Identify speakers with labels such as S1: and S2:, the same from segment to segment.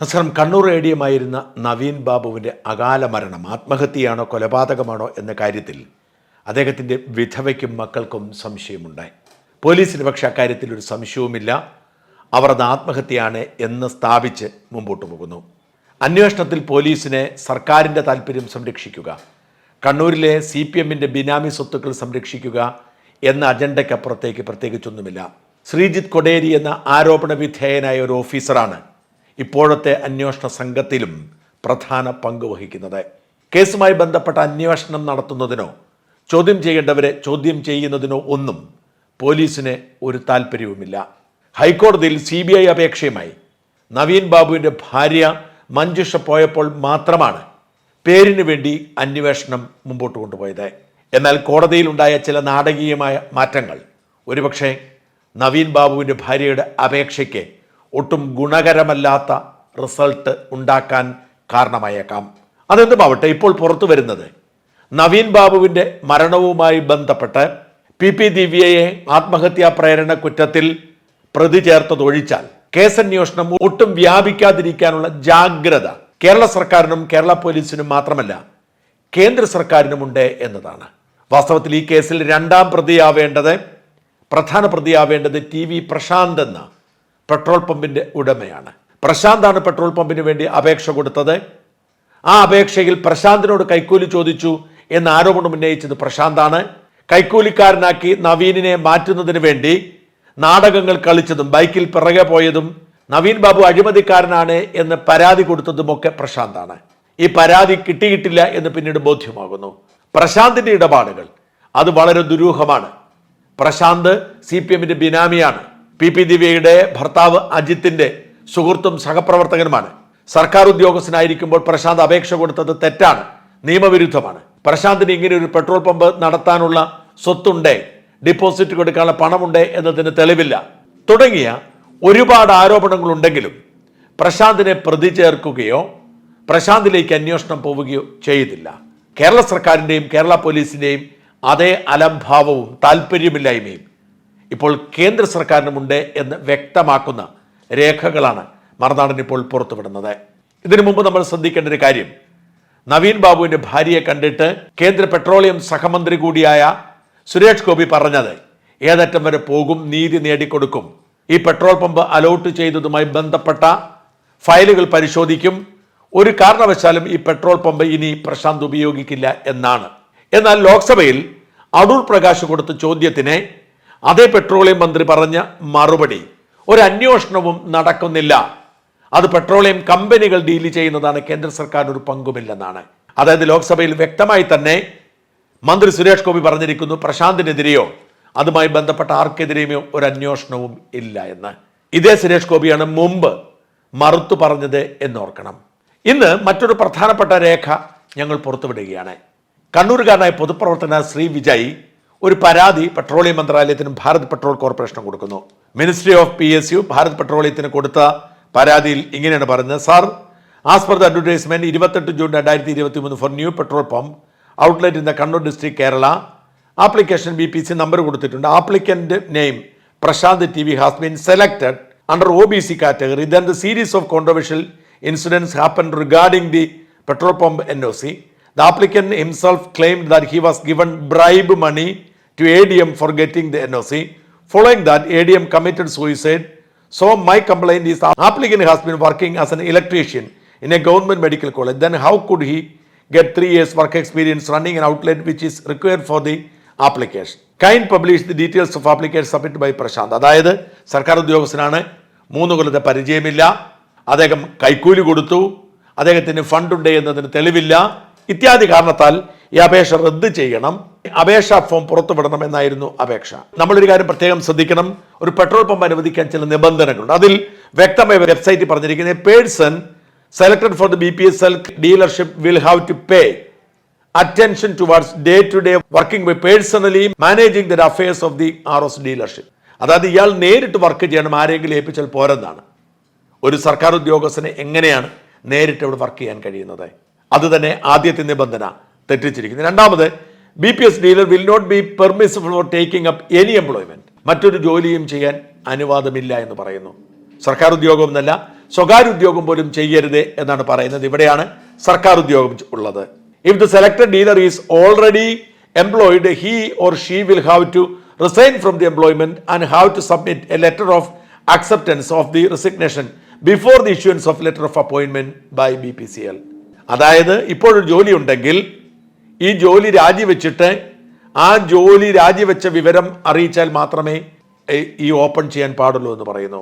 S1: നമസ്കാരം. Kannur A D എമായിരുന്ന നവീൻ ബാബുവിന്റെ അകാല മരണം ആത്മഹത്യയാണോ കൊലപാതകമാണോ എന്ന കാര്യത്തിൽ അദ്ദേഹത്തിന്റെ വിധവയ്ക്കും മക്കൾക്കും സംശയമുണ്ടായി. പോലീസിന് പക്ഷെ അക്കാര്യത്തിൽ ഒരു സംശയവുമില്ല. അവർ അത് ആത്മഹത്യയാണ് എന്ന് സ്ഥാപിച്ച് മുമ്പോട്ട് പോകുന്നു. അന്വേഷണത്തിൽ പോലീസിനെ സർക്കാരിന്റെ താല്പര്യം സംരക്ഷിക്കുക കണ്ണൂരിലെ സി പി എമ്മിന്റെ ബിനാമി സ്വത്തുക്കൾ സംരക്ഷിക്കുക എന്ന അജണ്ടയ്ക്കപ്പുറത്തേക്ക് പ്രത്യേകിച്ചൊന്നുമില്ല. ശ്രീജിത്ത് കൊടേരി എന്ന ആരോപണ വിധേയനായ ഒരു ഓഫീസറാണ് ഇപ്പോഴത്തെ അന്വേഷണ സംഘത്തിലും പ്രധാന പങ്ക് വഹിക്കുന്നത്. കേസുമായി ബന്ധപ്പെട്ട അന്വേഷണം നടത്തുന്നതിനോ ചോദ്യം ചെയ്യേണ്ടവരെ ചോദ്യം ചെയ്യുന്നതിനോ ഒന്നും പോലീസിന് ഒരു താല്പര്യവുമില്ല ഹൈക്കോടതിയിൽ സി ബി ഐ അപേക്ഷയുമായി നവീൻ ബാബുവിന്റെ ഭാര്യ മഞ്ജുഷ പോയപ്പോൾ മാത്രമാണ് പേരിന് വേണ്ടി അന്വേഷണം മുമ്പോട്ട് കൊണ്ടുപോയത്. എന്നാൽ കോടതിയിലുണ്ടായ ചില നാടകീയമായ മാറ്റങ്ങൾ. ഒരുപക്ഷെ നവീൻ ബാബുവിന്റെ ഭാര്യയുടെ അപേക്ഷയ്ക്ക് ഒട്ടും ഗുണകരമല്ലാത്ത റിസൾട്ട് ഉണ്ടാക്കാൻ കാരണമായേക്കാം. അതെന്തുമാവട്ടെ ഇപ്പോൾ പുറത്തു വരുന്നത്. നവീൻ ബാബുവിന്റെ മരണവുമായി ബന്ധപ്പെട്ട് പി പി ദിവ്യയെ ആത്മഹത്യാ പ്രേരണ കുറ്റത്തിൽ പ്രതി ചേർത്തതൊഴിച്ചാൽ കേസന്വേഷണം ഒട്ടും വ്യാപിക്കാതിരിക്കാനുള്ള ജാഗ്രത കേരള സർക്കാരിനും കേരള പോലീസിനും മാത്രമല്ല കേന്ദ്ര സർക്കാരിനുമുണ്ട് എന്നതാണ്. വാസ്തവത്തിൽ ഈ കേസിൽ രണ്ടാം പ്രതിയാവേണ്ടത് പ്രധാന പ്രതിയാവേണ്ടത് ടി വി പ്രശാന്ത് എന്ന പെട്രോൾ പമ്പിന്റെ ഉടമയാണ്. പ്രശാന്താണ് പെട്രോൾ പമ്പിന് വേണ്ടി അപേക്ഷ കൊടുത്തത്. ആ അപേക്ഷയിൽ പ്രശാന്തിനോട് കൈക്കൂലി ചോദിച്ചു എന്ന ആരോപണം ഉന്നയിച്ചത് പ്രശാന്താണ്. കൈക്കൂലിക്കാരനാക്കി നവീനിനെ മാറ്റുന്നതിന് വേണ്ടി നാടകങ്ങൾ കളിച്ചതും ബൈക്കിൽ പിറകെ പോയതും നവീൻ ബാബു അഴിമതിക്കാരനാണ് എന്ന് പരാതി കൊടുത്തതുമൊക്കെ പ്രശാന്താണ്. ഈ പരാതി കിട്ടിയിട്ടില്ല എന്ന് പിന്നീട് ബോധ്യമാകുന്നു. പ്രശാന്തിന്റെ ഇടപാടുകൾ അത് വളരെ ദുരൂഹമാണ്. പ്രശാന്ത് സി പി എമ്മിന്റെ ബിനാമിയാണ്. പി പി ദിവ്യയുടെ ഭർത്താവ് അജിത്തിന്റെ സുഹൃത്തും സഹപ്രവർത്തകനുമാണ്. സർക്കാർ ഉദ്യോഗസ്ഥനായിരിക്കുമ്പോൾ പ്രശാന്ത് അപേക്ഷ കൊടുത്തത് തെറ്റാണ് നിയമവിരുദ്ധമാണ്. പ്രശാന്തിന് ഇങ്ങനെ ഒരു പെട്രോൾ പമ്പ് നടത്താനുള്ള സ്വത്തുണ്ടേ ഡിപ്പോസിറ്റ് കൊടുക്കാനുള്ള പണമുണ്ടേ എന്നതിന് തെളിവില്ല. തുടങ്ങിയ ഒരുപാട് ആരോപണങ്ങളുണ്ടെങ്കിലും പ്രശാന്തിനെ പ്രതി ചേർക്കുകയോ പ്രശാന്തിലേക്ക് അന്വേഷണം പോവുകയോ ചെയ്തില്ല. കേരള സർക്കാരിന്റെയും കേരള പോലീസിന്റെയും അതേ അലംഭാവവും താല്പര്യമില്ലായ്മയും ഇപ്പോൾ കേന്ദ്ര സർക്കാരിനുമുണ്ട് എന്ന് വ്യക്തമാക്കുന്ന രേഖകളാണ് മറുനാടൻ ഇപ്പോൾ പുറത്തുവിടുന്നത്. ഇതിനു മുമ്പ് നമ്മൾ ശ്രദ്ധിക്കേണ്ട ഒരു കാര്യം. നവീൻ ബാബുവിന്റെ ഭാര്യയെ കണ്ടിട്ട് കേന്ദ്ര പെട്രോളിയം സഹമന്ത്രി കൂടിയായ സുരേഷ് ഗോപി പറഞ്ഞത് ഏതറ്റം വരെ പോകും നീതി നേടിക്കൊടുക്കും. ഈ പെട്രോൾ പമ്പ് അലോട്ട് ചെയ്തതുമായി ബന്ധപ്പെട്ട ഫയലുകൾ പരിശോധിക്കും. ഒരു കാരണവശാലും ഈ പെട്രോൾ പമ്പ് ഇനി പ്രശാന്ത് ഉപയോഗിക്കില്ല എന്നാണ്. എന്നാൽ ലോക്സഭയിൽ അടൂർ പ്രകാശ് കൊടുത്ത ചോദ്യത്തിന് അതേ പെട്രോളിയം മന്ത്രി പറഞ്ഞ മറുപടി ഒരു അന്വേഷണവും നടക്കുന്നില്ല. അത് പെട്രോളിയം കമ്പനികൾ ഡീൽ ചെയ്യുന്നതാണ് കേന്ദ്ര സർക്കാരിന് ഒരു പങ്കുമില്ലെന്നാണ്. അതായത് ലോക്സഭയിൽ വ്യക്തമായി തന്നെ മന്ത്രി സുരേഷ് ഗോപി പറഞ്ഞിരിക്കുന്നു പ്രശാന്തിനെതിരെയോ അതുമായി ബന്ധപ്പെട്ട ആർക്കെതിരെയോ ഒരു അന്വേഷണവും ഇല്ല എന്ന്. ഇതേ സുരേഷ് ഗോപിയാണ് മുമ്പ് മറുത്തു പറഞ്ഞത് എന്നോർക്കണം. ഇന്ന് മറ്റൊരു പ്രധാനപ്പെട്ട രേഖ ഞങ്ങൾ പുറത്തുവിടുകയാണ്. കണ്ണൂരുകാരനായ പൊതുപ്രവർത്തന ശ്രീ വിജയ് ഒരു പരാതി പെട്രോളിയം മന്ത്രാലയത്തിനും ഭാരത് പെട്രോൾ കോർപ്പറേഷനും കൊടുക്കുന്നു. Ministry of P S U Bharat പെട്രോളിയത്തിന് കൊടുത്ത പരാതിയിൽ ഇങ്ങനെയാണ് പറയുന്നത്. Sir as per the advertisement ഇരുപത്തെട്ട് ജൂൺ രണ്ടായിരത്തി ഇരുപത്തി മൂന്ന് for new petrol pump outlet in the Kannur district Kerala. Application B P C number കൊടുത്തിട്ടുണ്ട്. Applicant name Prashanth T V has been selected under O B C category. Then the series of controversial incidence happen regarding the petrol pump N O C. The applicant himself claimed that he was given bribe money to ADM for getting the NOC. Following that, ADM committed suicide. So my complaint is the applicant has been working as an electrician in a government medical college. Then how could he get three years work experience running an outlet which is required for the application? Kind published the details of application submitted by Prashant. അതായത് സർക്കാർ ഉദ്യോഗസ്ഥനാണ് മൂന്ന് കൊല്ലത്തെ പരിചയമില്ല അദ്ദേഹം കൈക്കൂലി കൊടുത്തു അദ്ദേഹത്തിന് ഫണ്ടുണ്ട് എന്നതിന് തെളിവില്ല ഇത്യാദി കാരണത്താൽ ഈ അപേക്ഷ റദ്ദ് ചെയ്യണം. അപേക്ഷാ ഫോം പുറത്തുവിടണം എന്നായിരുന്നു അപേക്ഷ. നമ്മളൊരു കാര്യം പ്രത്യേകം ശ്രദ്ധിക്കണം. ഒരു പെട്രോൾ പമ്പ് അനുവദിക്കാൻ ചില നിബന്ധനകളുണ്ട്. അതിൽ വ്യക്തമായ വെബ്സൈറ്റിൽ പറഞ്ഞിരിക്കുന്നത് person selected for the B P S L dealership will have to pay attention towards day to day working by personally managing the affairs of the R S dealership. അതായത് ഇയാൾ നേരിട്ട് work ചെയ്യണം ആരെങ്കിലും ഏൽപ്പിച്ചാൽ പോരെന്നാണ്. ഒരു സർക്കാർ ഉദ്യോഗസ്ഥനെ എങ്ങനെയാണ് നേരിട്ട് ഇവിടെ വർക്ക് ചെയ്യാൻ കഴിയുന്നത്? അത് തന്നെ ആദ്യത്തെ നിബന്ധന. തെറ്റിച്ചിരിക്കുന്നു. രണ്ടാമത് B P S dealer will not be permissible for taking up any employment മറ്റൊരു ജോലിയും ചെയ്യാൻ അനുവാദമില്ല എന്ന് പറയുന്നു. സർക്കാർ ഉദ്യോഗം എന്നല്ല സ്വകാര്യ ഉദ്യോഗം പോലും ചെയ്യരുത് എന്നാണ് പറയുന്നത്. ഇവിടെയാണ് സർക്കാർ ഉദ്യോഗം ഉള്ളത്. If the selected dealer is already employed he or she will have to resign from the employment and have to submit a letter of acceptance of the resignation before the issuance of letter of അപ്പോയിൻമെന്റ് by B P C L അതായത് ഇപ്പോഴൊരു ജോലി ഉണ്ടെങ്കിൽ ഈ ജോലി രാജിവെച്ചിട്ട് ആ ജോലി രാജിവെച്ച വിവരം അറിയിച്ചാൽ മാത്രമേ ഈ- ഓപ്പൺ ചെയ്യാൻ പാടുള്ളൂ എന്ന് പറയുന്നു.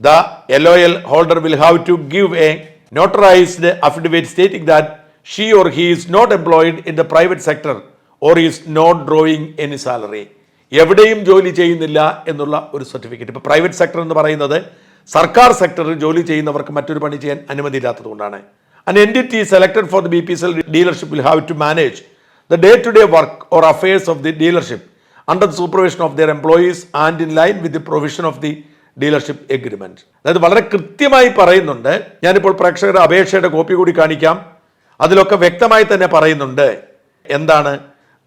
S1: The L L holder will have to give a notarized affidavit stating that she or he is not employed in the private sector or is not drawing any salary എവിടെയും ജോലി ചെയ്യുന്നില്ല എന്നുള്ള ഒരു സർട്ടിഫിക്കറ്റ് ഇപ്പോൾ പ്രൈവറ്റ് സെക്ടർ എന്ന് പറയുന്നത് സർക്കാർ സെക്ടറിൽ ജോലി ചെയ്യുന്നവർക്ക് മറ്റൊരു പണി ചെയ്യാൻ അനുമതിയില്ലാത്തത് കൊണ്ടാണ് An entity selected for the L dealership will have to manage the day-to-day work or affairs of the dealership under the supervision of their employees and in line with the provision of the dealership agreement. അതായത് വളരെ കൃത്യമായി പറയുന്നുണ്ട് ഞാനിപ്പോൾ പ്രേക്ഷകരുടെ അപേക്ഷയുടെ copy കൂടി കാണിക്കാം അതിലൊക്കെ വ്യക്തമായി തന്നെ പറയുന്നുണ്ട് എന്താണ്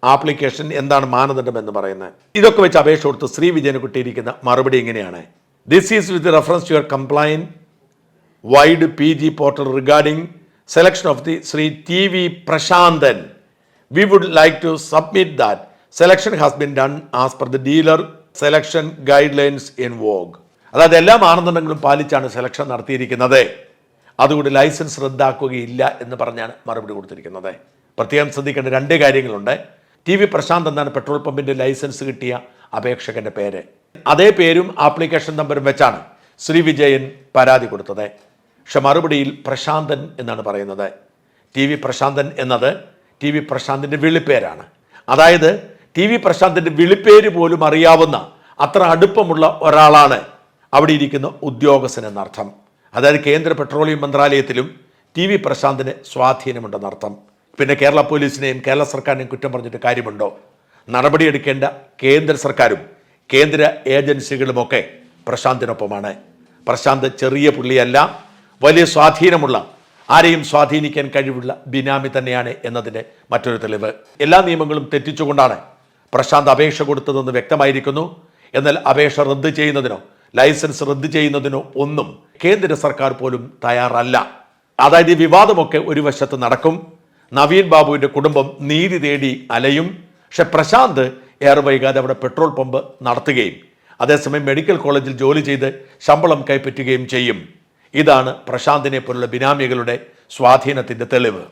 S1: ആപ്ലിക്കേഷൻ എന്താണ് മാനദണ്ഡം എന്ന് പറയുന്നത് ഇതൊക്കെ വെച്ച് അപേക്ഷ കൊടുത്ത് ശ്രീ വിജയന് കിട്ടിയിരിക്കുന്ന മറുപടി ഇങ്ങനെയാണ് this is with reference to your complain wide PG portal regarding selection of the Sri TV Prashantan. Would like to submit that selection has been done as per the dealer selection guidelines in vogue അതായത് എല്ലാ മാനദണ്ഡങ്ങളും പാലിച്ചാണ് selection നടത്തിയിരിക്കുന്നത്. അതുകൊണ്ട് licence റദ്ദാക്കുകയില്ല എന്ന് പറഞ്ഞാണ് മറുപടി കൊടുത്തിരിക്കുന്നത്. പ്രത്യേകം ശ്രദ്ധിക്കേണ്ട രണ്ട് കാര്യങ്ങളുണ്ട്. ടി വി പ്രശാന്ത് എന്നാണ് പെട്രോൾ പമ്പിന്റെ ലൈസൻസ് കിട്ടിയ അപേക്ഷകന്റെ പേര്. അതേ പേരും ആപ്ലിക്കേഷൻ നമ്പറും വെച്ചാണ് ശ്രീ വിജയൻ പരാതി കൊടുത്തത്. പക്ഷെ മറുപടിയിൽ പ്രശാന്തൻ എന്നാണ് പറയുന്നത്. ടി വി പ്രശാന്തൻ എന്നത് ടി വി പ്രശാന്തിന്റെ വിളിപ്പേരാണ്. അതായത് ടി വി പ്രശാന്തിന്റെ വിളിപ്പേര് പോലും അറിയാവുന്ന അത്ര അടുപ്പമുള്ള ഒരാളാണ് അവിടെ ഇരിക്കുന്ന ഉദ്യോഗസ്ഥൻ എന്നർത്ഥം. അതായത് കേന്ദ്ര പെട്രോളിയം മന്ത്രാലയത്തിലും ടി വി പ്രശാന്തിന് സ്വാധീനമുണ്ടെന്നർത്ഥം പിന്നെ കേരള പോലീസിനെയും കേരള സർക്കാരിനെയും കുറ്റം പറഞ്ഞിട്ട് കാര്യമുണ്ടോ? നടപടിയെടുക്കേണ്ട കേന്ദ്ര സർക്കാരും കേന്ദ്ര ഏജൻസികളുമൊക്കെ പ്രശാന്തിനൊപ്പമാണ്. പ്രശാന്ത് ചെറിയ പുള്ളിയല്ല വലിയ സ്വാധീനമുള്ള ആരെയും സ്വാധീനിക്കാൻ കഴിവുള്ള ബിനാമി തന്നെയാണ് എന്നതിന്റെ മറ്റൊരു തെളിവ്. എല്ലാ നിയമങ്ങളും തെറ്റിച്ചുകൊണ്ടാണ് പ്രശാന്ത് അപേക്ഷ കൊടുത്തതെന്ന് വ്യക്തമായിരിക്കുന്നു. എന്നാൽ അപേക്ഷ റദ്ദ് ചെയ്യുന്നതിനോ ലൈസൻസ് റദ്ദ് ചെയ്യുന്നതിനോ ഒന്നും കേന്ദ്ര സർക്കാർ പോലും തയ്യാറല്ല. അതായത് ഈ വിവാദമൊക്കെ ഒരു വശത്ത് നടക്കും നവീൻ ബാബുവിന്റെ കുടുംബം നീതി തേടി അലയും പക്ഷെ പ്രശാന്ത് ഏറെ വൈകാതെ അവിടെ പെട്രോൾ പമ്പ് നടത്തുകയും അതേസമയം മെഡിക്കൽ കോളേജിൽ ജോലി ചെയ്ത് ശമ്പളം കൈപ്പറ്റുകയും ചെയ്യും. ഇതാണ് പ്രശാന്തിനെ പോലുള്ള ബിനാമികളുടെ സ്വാധീനത്തിന്റെ തെളിവ്.